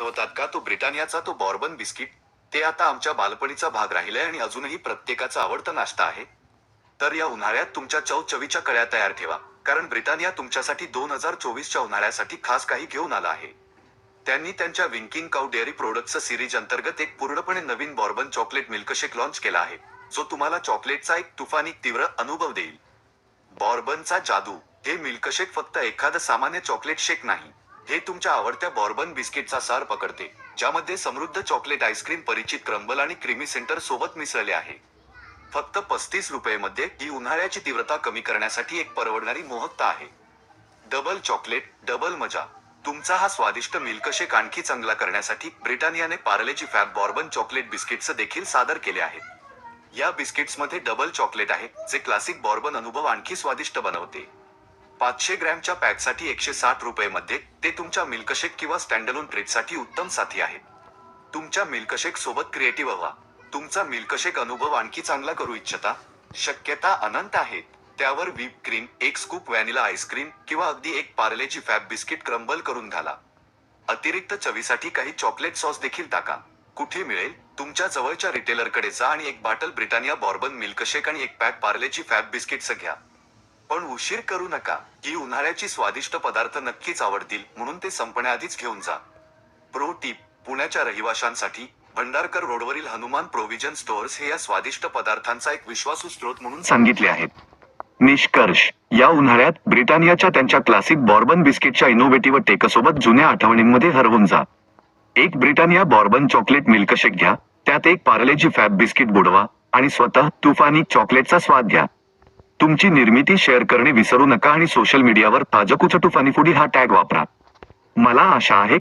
आठवतात का? तो ब्रिटानियाचा तो बॉर्बन बिस्किट? ते आता आमच्या बालपणीचा भाग राहिलाय आणि अजूनही प्रत्येकाचा आवडता नाश्ता आहे. तर या उन्हाळ्यात तुमच्या चवचवीच्या कळ्या तयार ठेवा. कारण ब्रिटानिया तुमच्यासाठी दोन हजार चोवीसच्या उन्हाळ्यासाठी खास काही घेऊन आला आहे. त्यांनी त्यांच्या winking cow dairy products series अंतर्गत एक पूर्णपणे नवीन बॉर्बन चॉकलेट मिल्कशेक लॉन्च केला आहे. जो तुम्हाला चॉकलेटचा एक तुफानी तीव्र अनुभव देईल. बॉर्बनचा जादू. हे मिल्कशेक फक्त एखादं सामान्य चॉकलेट शेक नाही. हे तुमच्या आवडत्या बॉर्बन बिस्किटचा सार पकडते ज्यामध्ये समृद्ध चॉकलेट आईस्क्रीम परिचित क्रंबल आणि क्रीमी सेंटर सोबत मिसळले आहे. फक्त पस्तीस रुपये मध्ये ही उन्हाळ्याची तीव्रता कमी करण्यासाठी एक परवडणारी मोहकता आहे. डबल चॉकलेट डबल मजा. तुमचा हा स्वादिष्ट मिल्कशेक आणखी चांगला करण्यासाठी ब्रिटानियाने पार्लेची फॅब बॉर्बन चॉकलेट बिस्किट्स देखील सादर केले आहेत. या बिस्किट्समध्ये डबल चॉकलेट आहे जे क्लासिक बॉर्बन अनुभव आणखी स्वादिष्ट बनवते. पाचशे ग्रॅमच्या पॅकसाठी एकशे साठ रुपये मध्ये ते तुमच्या मिल्कशेक किंवा स्टँडलोन ट्रीटसाठी उत्तम साथी आहे. तुमच्या मिल्कशेक सोबत क्रिएटिव्ह व्हा. तुमचा मिल्कशेक अनुभव आणखी चांगला करू इच्छिता. शक्यता अनंत आहेत. त्यावर व्हीप क्रीम एक स्कूप व्हॅनिला आईस्क्रीम किंवा अगदी एक पार्लेची फॅब बिस्किट क्रंबल करून घाला. अतिरिक्त चवीसाठी काही चॉकलेट सॉस देखील टाका. कुठे मिळेल? तुमच्या जवळच्या रिटेलरकडे जा आणि एक बाटल ब्रिटानिया बॉर्बन मिल्कशेक आणि एक पॅक पार्लेची फॅब बिस्किट्स घ्या. पण उशीर करू नका. ही उन्हाळ्याची स्वादिष्ट पदार्थ नक्कीच आवडतील म्हणून ते संपण्याआधीच घेऊन जा. प्रो टीप पुण्याच्या रहिवाशांसाठी भंडारकर रोडवरील हनुमान प्रोव्हिजन स्टोअर्स हे या स्वादिष्ट पदार्थांचा एक विश्वासू स्रोत म्हणून सांगितले आहेत. निष्कर्ष या उन्हाळ्यात ब्रिटानियाच्या त्यांच्या क्लासिक बॉर्बन बिस्किटच्या इनोव्हेटिव्ह टेकसोबत जुन्या आठवणींमध्ये हरवून जा. एक ब्रिटानिया बॉर्बन चॉकलेट मिल्कशेक घ्या त्यात एक पार्लेजी फॅब बिस्किट बुडवा आणि स्वतः तुफानी चॉकलेटचा स्वाद घ्या. तुमची निर्मिती शेअर करणे विसरू नका आणि सोशल मीडियावर ताजकुच तुफानी फुडी हा टॅग वापरा. मला आशा आहे